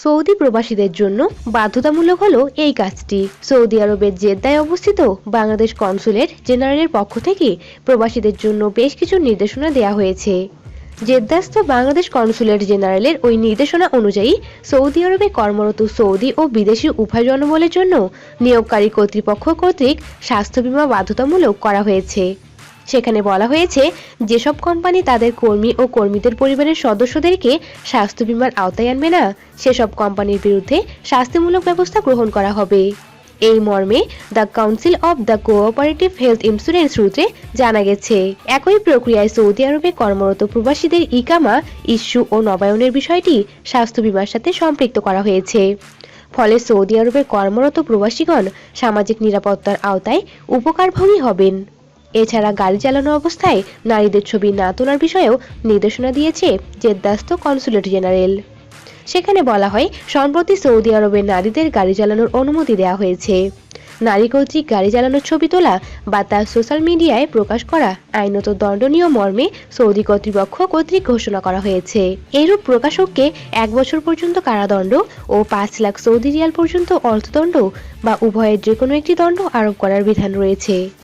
Saudi প্রবাসীদের জন্য বাধ্যতামূলক হলো এই কাজটি। সৌদি আরবের জেদ্দায় অবস্থিত বাংলাদেশ কনসুলেট জেনারেলের পক্ষ থেকে প্রবাসীদের জন্য বেশ কিছু নির্দেশনা দেওয়া হয়েছে। জেদ্দাস্থ বাংলাদেশ কনসুলেট জেনারেলের ওই নির্দেশনা অনুযায়ী সৌদি আরবে কর্মরত সৌদি ও বিদেশি উভয় জনবলের জন্য নিয়োগকারী কর্তৃপক্ষ কর্তৃক স্বাস্থ্য বীমা বাধ্যতামূলক করা হয়েছে। সেখানে বলা হয়েছে, যেসব কোম্পানি তাদের কর্মী ও কর্মীদের পরিবারের সদস্যদেরকে স্বাস্থ্য বীমার আওতায় আনবে না, সেসব কোম্পানির বিরুদ্ধে শাস্তিমূলক ব্যবস্থা গ্রহণ করা হবে। এই মর্মে the council of the cooperative health insurance সূত্রে জানা গেছে, একই প্রক্রিয়ায় সৌদি আরবে কর্মরত প্রবাসীদের ইকামা, ইস্যু ও নবায়নের বিষয়টি স্বাস্থ্য বীমার সাথে সম্পৃক্ত করা হয়েছে। ফলে সৌদি আরবে কর্মরত প্রবাসীগণ সামাজিক নিরাপত্তার আওতায় উপকারভোগী হবেন। এছাড়া গাড়ি চালানো অবস্থায় নারীদের ছবি না তোলার বিষয়েও নির্দেশনা দিয়েছে জেদ্দাস্ত কনসুলেট জেনারেল। সেখানে বলা হয়, সম্প্রতি সৌদি আরবের নারীদের গাড়ি চালানোর অনুমতি দেওয়া হয়েছে। নারী কর্তৃক গাড়ি চালানোর ছবি তোলা বা তা সোশ্যাল মিডিয়ায় প্রকাশ করা আইনত দণ্ডনীয় মর্মে সৌদি কর্তৃপক্ষ কর্তৃক ঘোষণা করা হয়েছে। এরূপ প্রকাশককে এক বছর পর্যন্ত কারাদণ্ড ও পাঁচ লাখ সৌদি রিয়াল পর্যন্ত অর্থদণ্ড বা উভয়ের যে কোনো একটি দণ্ড আরোপ করার বিধান রয়েছে।